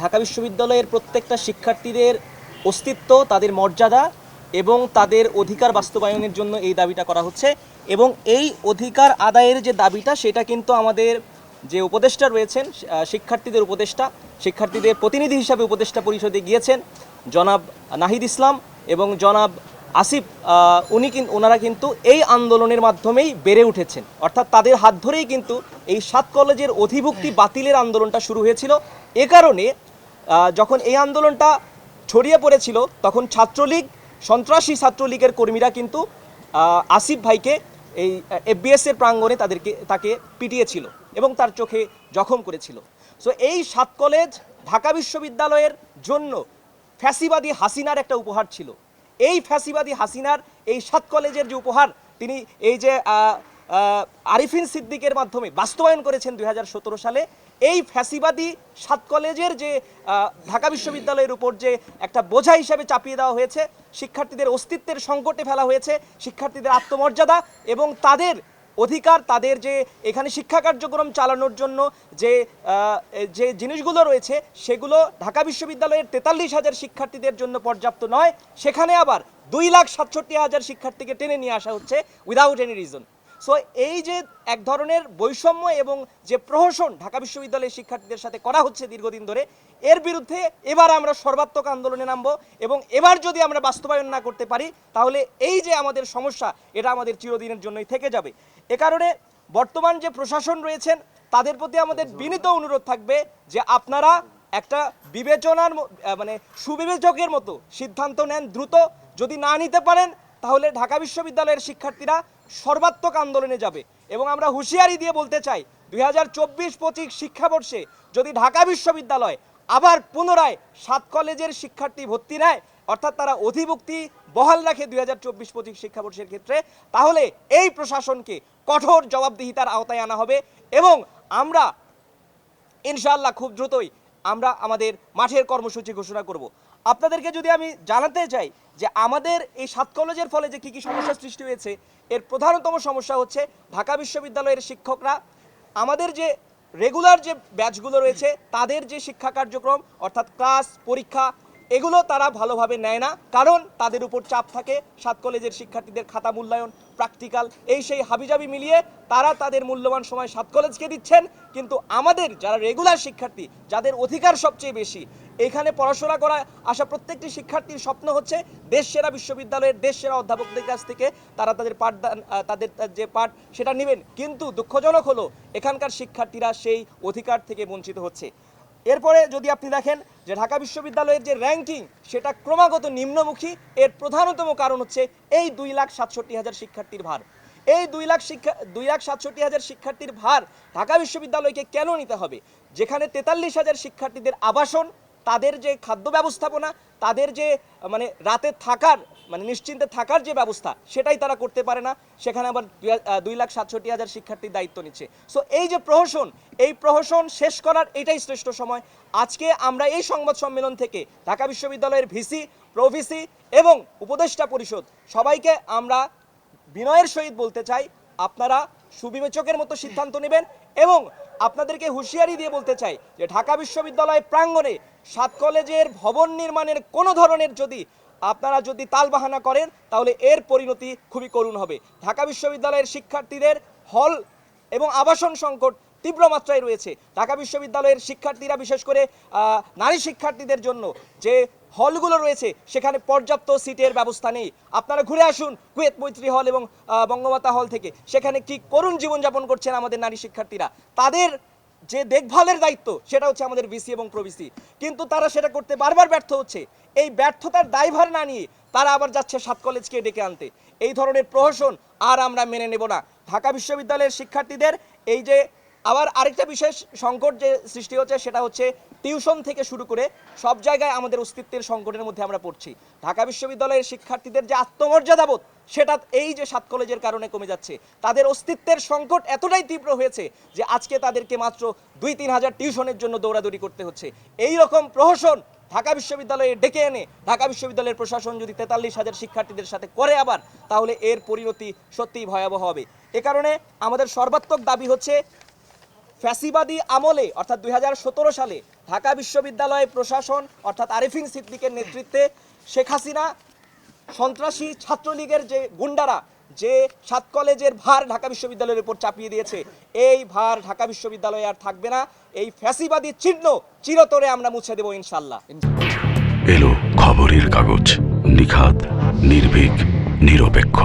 ঢাকা বিশ্ববিদ্যালয়ের প্রত্যেকটা শিক্ষার্থীদের অস্তিত্ব, তাদের মর্যাদা এবং তাদের অধিকার বাস্তবায়নের জন্য এই দাবিটা করা হচ্ছে এবং এই অধিকার আদায়ের যে দাবিটা, সেটা কিন্তু আমাদের যে উপদেষ্টা রয়েছেন শিক্ষার্থীদের উপদেষ্টা, শিক্ষার্থীদের প্রতিনিধি হিসাবে উপদেষ্টা পরিষদে গিয়েছেন জনাব নাহিদ ইসলাম এবং জনাব আসিফ উনি কিন্তু ওনারা কিন্তু এই আন্দোলনের মাধ্যমেই বেড়ে উঠেছেন। অর্থাৎ তাদের হাত ধরেই কিন্তু এই সাত কলেজের অধিভুক্তি বাতিলের আন্দোলনটা শুরু হয়েছিল। এ কারণে যখন এই আন্দোলনটা ছড়িয়ে পড়েছিল, তখন ছাত্রলীগ, সন্ত্রাসী ছাত্রলীগের কর্মীরা কিন্তু আসিফ ভাইকে এই এফবিএস এর প্রাঙ্গণে তাদেরকে, তাকে পিটিয়েছিল এবং তার চোখে জখম করেছিল। সো এই সাত কলেজ ঢাকা বিশ্ববিদ্যালয়ের জন্য ফ্যাসিবাদী হাসিনার একটা উপহার ছিল। এই ফ্যাসিবাদী হাসিনার এই সাত কলেজের যে উপহার, তিনি এই যে আরিফিন সিদ্দিকের মাধ্যমে বাস্তবায়ন করেছেন দু হাজার সতেরো সালে এই ফ্যাসিবাদী সাত কলেজের যে ঢাকা বিশ্ববিদ্যালয়ের উপর যে একটা বোঝা হিসাবে চাপিয়ে দেওয়া হয়েছে, শিক্ষার্থীদের অস্তিত্বের সংকটে ফেলা হয়েছে, শিক্ষার্থীদের আত্মমর্যাদা এবং তাদের অধিকার, তাদের যে এখানে শিক্ষা কার্যক্রম চালানোর জন্য যে যে জিনিসগুলো রয়েছে, সেগুলো ঢাকা বিশ্ববিদ্যালয়ের তেতাল্লিশ হাজার শিক্ষার্থীদের জন্য পর্যাপ্ত নয়। সেখানে আবার দুই লাখ সাতষট্টি হাজার শিক্ষার্থীকে টেনে নিয়ে আসা হচ্ছে উইদাউট এনি রিজন সো এই যে এক ধরনের বৈষম্য এবং যে প্রহসন ঢাকা বিশ্ববিদ্যালয়ের শিক্ষার্থীদের সাথে করা হচ্ছে দীর্ঘদিন ধরে, এর বিরুদ্ধে এবার আমরা সর্বাত্মক আন্দোলনে নামবো এবং এবার যদি আমরা বাস্তবায়ন না করতে পারি, তাহলে এই যে আমাদের সমস্যা, এটা আমাদের চিরদিনের জন্যই থেকে যাবে। এ কারণে বর্তমান যে প্রশাসন রয়েছেন, তাদের প্রতি আমাদের বিনীত অনুরোধ থাকবে যে আপনারা একটা বিবেচনার মানে সুবিবেচকের মতো সিদ্ধান্ত নেন, দ্রুত যদি না নিতে পারেন তাহলে ঢাকা বিশ্ববিদ্যালয়ের শিক্ষার্থীরা সর্বাত্মক আন্দোলনে যাবে। এবং আমরা হুঁশিয়ারি দিয়ে বলতে চাই, দুই হাজার চব্বিশ পঁচিশ শিক্ষাবর্ষে যদি ঢাকা বিশ্ববিদ্যালয় আবার পুনরায় সাত কলেজের শিক্ষার্থী ভর্তি নেয়, অর্থাৎ তারা অধিভুক্তি বহাল রাখে দুই হাজার চব্বিশ পঁচিশ শিক্ষাবর্ষের ক্ষেত্রে, তাহলে এই প্রশাসনকে কঠোর জবাবদিহিতার আওতায় আনা হবে এবং আমরা ইনশাআল্লাহ খুব দ্রুতই আমরা আমাদের মাঠের কর্মসূচি ঘোষণা করব। আপনাদেরকে যদি আমি জানাতে চাই যে আমাদের এই সাত কলেজের ফলে যে কী কী সমস্যার সৃষ্টি হয়েছে, এর প্রধানতম সমস্যা হচ্ছে ঢাকা বিশ্ববিদ্যালয়ের শিক্ষকরা। আমাদের যে রেগুলার যে ব্যাচগুলো রয়েছে, তাদের যে শিক্ষা কার্যক্রম, অর্থাৎ ক্লাস পরীক্ষা, এগুলো তারা ভালোভাবে নেয় না। কারণ তাদের উপর চাপ থাকে সাত কলেজের শিক্ষার্থীদের খাতা মূল্যায়ন প্র্যাকটিক্যাল এই সেই হাবিজাবি মিলিয়ে তারা তাদের মূল্যবান সময় সাত কলেজকে দিচ্ছেন। কিন্তু আমাদের যারা রেগুলার শিক্ষার্থী, যাদের অধিকার সবচেয়ে বেশি, এখানে পড়াশোনা করা আসা প্রত্যেকটি শিক্ষার্থীর স্বপ্ন হচ্ছে দেশ সেরা বিশ্ববিদ্যালয়ের দেশ সেরা অধ্যাপকদের কাছ থেকে তারা তাদের পাঠদান তাদের যে পাঠ সেটা নেবেন। কিন্তু দুঃখজনক হলো, এখানকার শিক্ষার্থীরা সেই অধিকার থেকে বঞ্চিত হচ্ছে। এরপরে যদি আপনি দেখেন যে ঢাকা বিশ্ববিদ্যালয়ের যে র্যাঙ্কিং সেটা ক্রমাগত নিম্নমুখী, এর প্রধানতম কারণ হচ্ছে এই দুই লাখ সাতষট্টি হাজার শিক্ষার্থীর ভার। এই দুই লাখ শিক্ষা, দুই লাখ সাতষট্টি হাজার শিক্ষার্থীর ভার ঢাকা বিশ্ববিদ্যালয়কে কেন নিতে হবে? যেখানে তেতাল্লিশ হাজার শিক্ষার্থীদের আবাসন, তাদের যে খাদ্য ব্যবস্থাপনা, তাদের যে মানে রাতে থাকার মানে নিশ্চিন্তে থাকার যে ব্যবস্থা, সেটাই তারা করতে পারে না। সেখানে আবার দুই লাখ সাতষট্টি হাজার শিক্ষার্থীর দায়িত্ব নিচ্ছে। সো এই যে প্রহসন, এই প্রহসন শেষ করার এটাই শ্রেষ্ঠ সময়। আজকে আমরা এই সংবাদ সম্মেলন থেকে ঢাকা বিশ্ববিদ্যালয়ের ভিসি, প্রভিসি এবং উপদেষ্টা পরিষদ সবাইকে আমরা বিনয়ের সহিত বলতে চাই, আপনারা সুবিবেচকের মতো সিদ্ধান্ত নেবেন এবং আপনাদেরকে হুঁশিয়ারি দিয়ে বলতে চাই যে ঢাকা বিশ্ববিদ্যালয় প্রাঙ্গণে সাত কলেজের ভবন নির্মাণের কোনো ধরনের যদি আপনারা যদি তালবাহানা করেন, তাহলে এর পরিণতি খুবই করুণ হবে। ঢাকা বিশ্ববিদ্যালয়ের শিক্ষার্থীদের হল এবং আবাসন সংকট তীব্র মাত্রায় রয়েছে। ঢাকা বিশ্ববিদ্যালয়ের শিক্ষার্থীরা, বিশেষ করে নারী শিক্ষার্থীদের জন্য যে হলগুলো রয়েছে, সেখানে পর্যাপ্ত সিটের ব্যবস্থা নেই। আপনারা ঘুরে আসুন কুয়েত মৈত্রী হল এবং বঙ্গমাতা হল থেকে। সেখানে কি করুণ জীবনযাপন করছেন আমাদের নারী শিক্ষার্থীরা? তাদের যে দেখভালের দায়িত্ব, সেটা হচ্ছে আমাদের বিসি এবং প্রবিসি কিন্তু তারা সেটা করতে বারবার ব্যর্থ হচ্ছে। এই ব্যর্থতার দায়ভার না নিয়ে তারা আবার যাচ্ছে সাত কলেজকে ডেকে আনতে। এই ধরনের প্রহসন আর আমরা মেনে নেব না। ঢাকা বিশ্ববিদ্যালয়ের শিক্ষার্থীদের এই যে আবার আরেকটা বিশেষ সংকট যে সৃষ্টি হচ্ছে সেটা হচ্ছে টিউশন থেকে শুরু করে সব জায়গায় আমাদের অস্তিত্বের সংকটের মধ্যে আমরা পড়ছি। ঢাকা বিশ্ববিদ্যালয়ের শিক্ষার্থীদের যে আত্মমর্যাদাবোধ, সেটা এই যে সাত কলেজের কারণে কমে যাচ্ছে। তাদের অস্তিত্বের সংকট এতটাই তীব্র হয়েছে যে আজকে তাদেরকে মাত্র দুই তিন হাজার টিউশনের জন্য দৌড়াদৌড়ি করতে হচ্ছে। এই রকম প্রহসন ঢাকা বিশ্ববিদ্যালয়ে ডেকে এনে, ঢাকা বিশ্ববিদ্যালয়ের প্রশাসন যদি তেতাল্লিশ হাজার শিক্ষার্থীদের সাথে করে আবার, তাহলে এর পরিণতি সত্যিই ভয়াবহ হবে। এ কারণে আমাদের সর্বাত্মক দাবি হচ্ছে ফ্যাসিবাদী আমলে, অর্থাৎ দুই হাজার সতেরো সালে ঢাকা বিশ্ববিদ্যালয় প্রশাসন, অর্থাৎ আরিফিন সিদ্দিকের নেতৃত্বে শেখ হাসিনা সন্ত্রাসী ছাত্রলীগের যে গুন্ডারা, যে সাত কলেজের ভার ঢাকা বিশ্ববিদ্যালয়ের উপর চাপিয়ে দিয়েছে, এই ভার ঢাকা বিশ্ববিদ্যালয়ে আর থাকবে না। এই ফ্যাসিবাদী চিহ্ন চিরতরে আমরা মুছে দেবো ইনশাল্লাহ এলো খবরের কাগজ নিখাত নির্ভীক, নিরপেক্ষ।